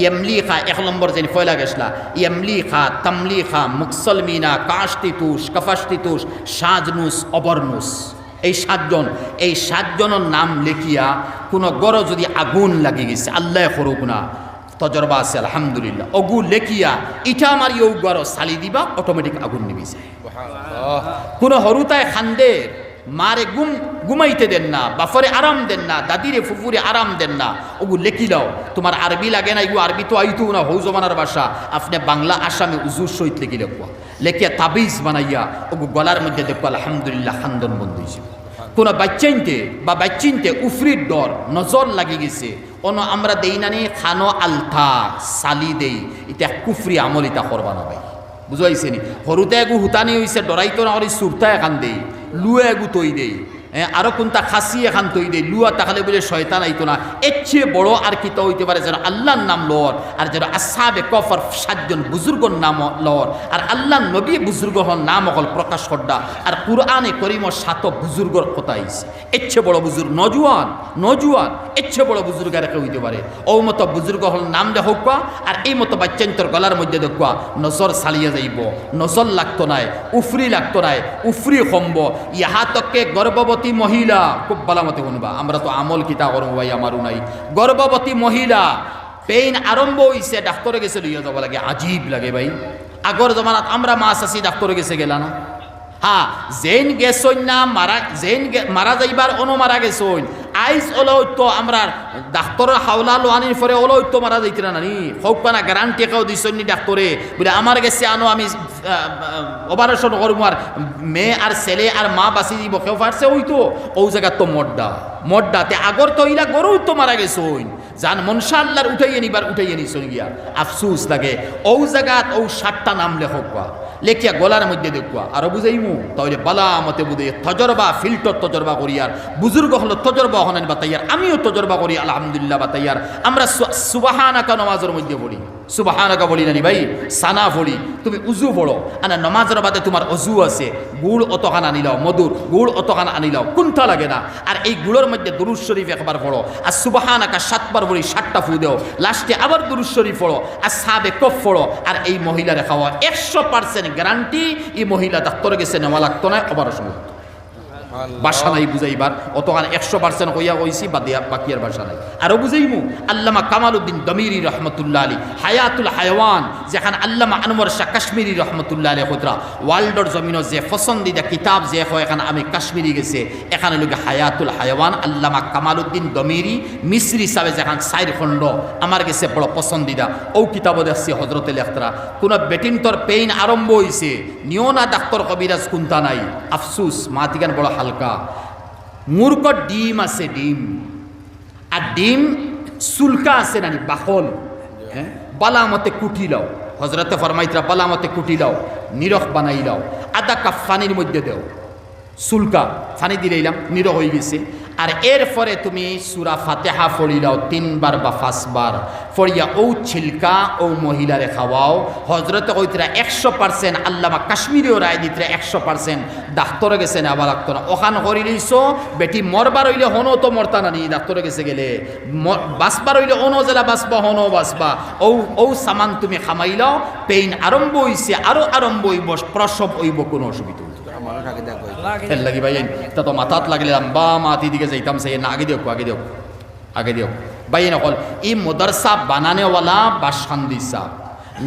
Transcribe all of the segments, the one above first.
ইয়েমলি খা এক নম্বর যেন ফয়লা গেছলা। ইয়েমলি খা তামলি খা মুকসলমিনা কাশতিতুষ কফাস্তিতুষ সাজনুস অবরনুস। এই সাতজন এই সাতজনের নাম লেখিয়া কোনো গড় যদি আগুন লাগি গেছে আল্লাহ করুক না। তজরবা আছে আলহামদুলিল্লাহ। অগু লেখিয়া ইটা আমার ইউ গড় সালি দিবা অটোমেটিক আগুন নিবি যায় কোনো হরুতায় খান্দের মারে গুম, ঘুমাইতে দেন না, বাফরে আরাম দেন না, দাদিরে ফুফুরে আরাম দেন না। ওগু, লেখি লাও তোমার আরবি লাগে না এগু আরবি তো আইতো না হৌ জমানার ভাষা। আপনি বাংলা, আসামে উজুর সহিত লেখি লেখুয়া লেখিয়া তাবিজ বানাইয়া, ওগু, গলার মধ্যে দেখো, আলহামদুলিল্লাহ, খান্দন বন্ধ হয়েছে কোনো বাচ্চাইনতে বা বাচ্চিনতে উফরির ডর, নজর লাগি গেছে। অন, আমরা দেই নানি খানো আলথা সালি দেই। এটা কুফরি আমল এটা করবা না ভাই। বুঝাইছে নি? সৰুতে একো হুতানি হৈছে ডৰাইতো নকৰি চুৰতা এখন দেই। লুৱে একো আরও কোনটা খাসি এখান তৈ দেই? লুয়া তাহলে বলে শয়তান আইতো না। এর চেয়ে বড় আর কিতা হইতে পারে যেন আল্লাহর নাম লর আর যেন আসাবে কফর সাতজন বুজুর্গর নাম লর আর আল্লাহ নবী বুজুর্গ হন নাম অকল প্রকাশ করডা আর কুরআনে করিমর সাত বুজুর্গর কথা আইছে এর চেয়ে বড় বুজুর্গ নজুয়ান নজুয়ান এর চেয়ে বড় বুজুর্গ আর কেউ হইতে পারে। ও মতো বুজুর্গ হল নাম দে হোক আর এই মতো বাচ্চান্তর গলার মধ্যে দেখবা নজর চালিয়ে যাইব, নজর লাগতো নাই, উফরি লাগতো নাই, উফরি সম্ব ইহাতকে গর্ভবতী মহিলা, খুব বালামতে শুনবা, আমরা তো আমল কিতা করো ভাই আমারও নাই। গর্ভবতী মহিলা পেইন আরম্ভ হইছে ডাক্তরে গেছে লইয়া যাব লাগে, আজীব লাগে ভাই। আগর জমানাত আমরা মাছ আছি ডাক্তরে গেছে গেলা না। হ্যাঁ জেন গেছই না মারা জেন মারা যাইবার অনু মারা গেছইন। আইস ওলো তো আমরা ডাক্তরের হাওলা লোয়ানির পরে ওলো তো মারা যাইতে না নানি হোক না গ্যারান্টি কেউ দিছনি ডাক্তরে বলে আমার গেছে আনো আমি অপারেশন করব আর মেয়ে আর ছেলে আর মা বাঁচি দিব কেউ পারছে ওই তো ও জায়গা তো মড্ডা মড্ডাতে আগর তো ইলা গরু তো মারা গেছইন। জান মনসা আল্লাহর উঠাইয়ে নিবার উঠাইয়ে নিছ গিয়া। আফসুস লাগে। ঔ জাগাত ও সাতটা নাম লেখক বা লেখিয়া গলার মধ্যে দেখুয়া আরও বুঝাইমু? তাহলে বালা মতে বুঝে, তজরবা ফিল্টার তজরবা করিয়ার, বুজুর্গ হলো তজরবা হনেন বাতাইয়ার আমিও তজরবা করি, আলহামদুলিল্লাহ বাতাইয়ার আমরা সুবাহানাকা নমাজের মধ্যে পড়ি। সুবাহানাকা বলি নানি ভাই, সানা পড়ি তুমি উজু পড়ো আনা নমাজের বাদে তোমার অজু আছে। গুড় অতখান আনিলাও মধুর গুড় অতখান আনিলাও কোনটা লাগে না। আর এই গুড়ের মধ্যে দুরুজ শরীফ একবার পড়ো। আর সুবাহানাকা সাতবার বলি সাতটা ফু দেও। লাস্টে আবার দুরুজ শরীফ পড়ো। আর সাবে কফ পড়ো। আর এই মহিলারে খাওয়া একশো পার্সেন্ট গ্যারান্টি এই মহিলা ডাক্তারে গেছে নেওয়া লাগতো না অপারেশন হতো বাসা নাই বুঝাইবার অতখান একশো পার্সেন্ট কইয়া কইছি বা দিয়া বাকি আর বাসা নাই। আরও বুঝাইমু, আল্লামা কামালউদ্দিন দমিরি রহমতুল্লাহ আলী হায়াতুল হায়ওয়ান, যেখানে আল্লামা আনোয়ার শাহ কাশ্মীরি রহমতুল্লাহ আলী খুতরা ওয়ার্ল্ডর জমিন যে পছন্দিদা কিতাব যে হয়, এখানে আমি কাশ্মীরি গেছে, এখানে লোকে হায়াতুল হায়ওয়ান, আল্লামা কামালউদ্দিন দমিরি মিশ্রি হিসাবে যেখান সাইর খণ্ড, আমার গেছে বড় পছন্দিদা। ও কিতাব দেখছি হজরতে লেখতরা। কোন বেটিনতর পেইন আরম্ভ হয়েছে নিও না ডাক্তার কবিরাজ কুন্তা নাই। আফসুস, মাতিগান বড় হালকা মূর্খ ডিম আছে ডিম। আর ডিম সুলকা আছে নানি বাহল হ্যাঁ বালামতে কুটি লাও। হজরতে ফরমাইতরা বালামতে কুটি লাও, নিরখ বানাই লাও। আদা কাপ ফানির মধ্যে দেও। সুলকা ফানি দিলাম নিরহ হয়ে গেছে। আর এরপরে তুমি সুরা ফাতেহা ফড়িলাও তিনবার বা পাঁচবার। ফড়িয়া ও ছিলকা ও মহিলারে খাওয়াও। হজরতে কইতরা একশো পার্সেন্ট, আল্লামা কাশ্মীরেও রায় দিতরা একশো পার্সেন্ট। ডাক্তরে গেছে না, আবার না ওখান করি বেটি মরবার হইলে হনো তো মরতা না নি ডাক্তরে গেছে গেলে। বাঁচবার হইলে অনো জেলা বাঁচবা, হনো বাঁচবা। ও ও সামান তুমি খামাইলাও পেইন আরম্ভ হইছে, আরও আরম্ভ হইব, প্রসব হইব, কোনো অসুবিধা আগে দেখো খেল লাগি ভাই তা তো মাথাত লাগলে বা মাতি দিকে যাইতাম সে না আগে দিও আগে দিও আগে দিও ভাই নকল ই মদরসা বানানেওয়ালা বাসান্দি সাহ।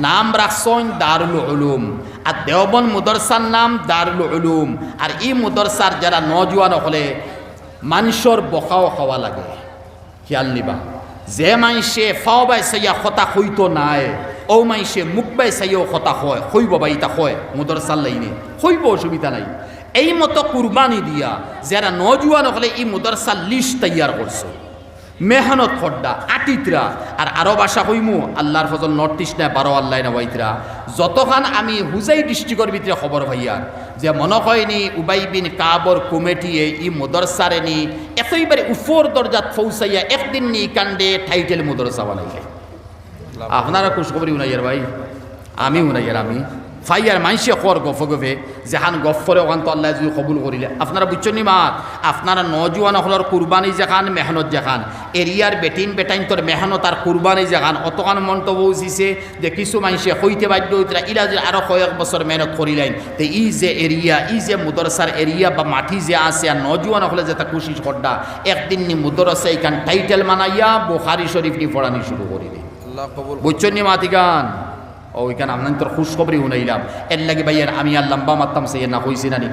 নাম রাখছেন দারুল উলুম। আর দেওবন মুদরসার নাম দারুল উলুম। আর ই মুদরসার যারা নজওয়ান হলে মানুষের বকাও খাওয়া লাগে। খেয়াল নিবা। যে মাইসে ফাও বাই সাইয়া খতা হইতো নাই ও মাইসে মুখ বাই সাইয়াও খতা হয় হইব বা ইতা হয় মুদরসার লাইনে। হইব অসুবিধা নাই। এই মতো কুরবানি দিয়া যারা নজওয়ান হলে এই মুদরসার লিস্ট তৈয়ার করছে। মেহনত খড্ডা আটিতরা আর আরও বাসা কইমু আল্লাহর ফজল নর্থ ইস্ট না বারো আল্লাহ না ওয়াইতরা যতখান আমি হুজাই ডিস্ট্রিক্টর ভিতরে খবর ভাইয়ার যে মনে হয়নি উবাই বিন কাবর কমিটিয়ে ই মুদরসারে নি একেবারে উপর দরজাত ফৌসাইয়া একদিন নি কাণ্ডে টাইটেল মুদরসা বানাইলে। আপনারা খুশখবরি উনাইয়ার ভাই আমি উনাইয়ার আমি। ফাইয়ার মাইসে খর গফ গফে যেখান গফ করে ওখান তো আল্লাহ যদি কবুল করিলে। আপনারা বুঝছেন নি মাত? আপনারা নজওয়ান হলর কুরবানি যেখান মেহনত যেখান এরিয়ার বেটিন বেটাইন তোর মেহনত আর কুরবানি যেখান অতখান মন্তব্য উচিছে যে কিছু মানুষে হইতে বাধ্য হইতরা ইরা যে আরও কয়েক বছর মেহনত করিলেন। তো ই যে এরিয়া ই যে মুদরসার এরিয়া বা মাটি যে আছে আর নজওয়ান হলে যে তা কুশিস করডা একদিন নি মুদরসা এইখান টাইটেল মানাইয়া বোখারি শরীফ নি পড়ানি শুরু করি কবুল বুঝছেন নি মাতিগান ওইখানে আপনার তোর খুশখবরি শুনাইলাম। এর লাগে ভাইয়ের আমি আর লম্বা মারতাম সে না হইছি না নি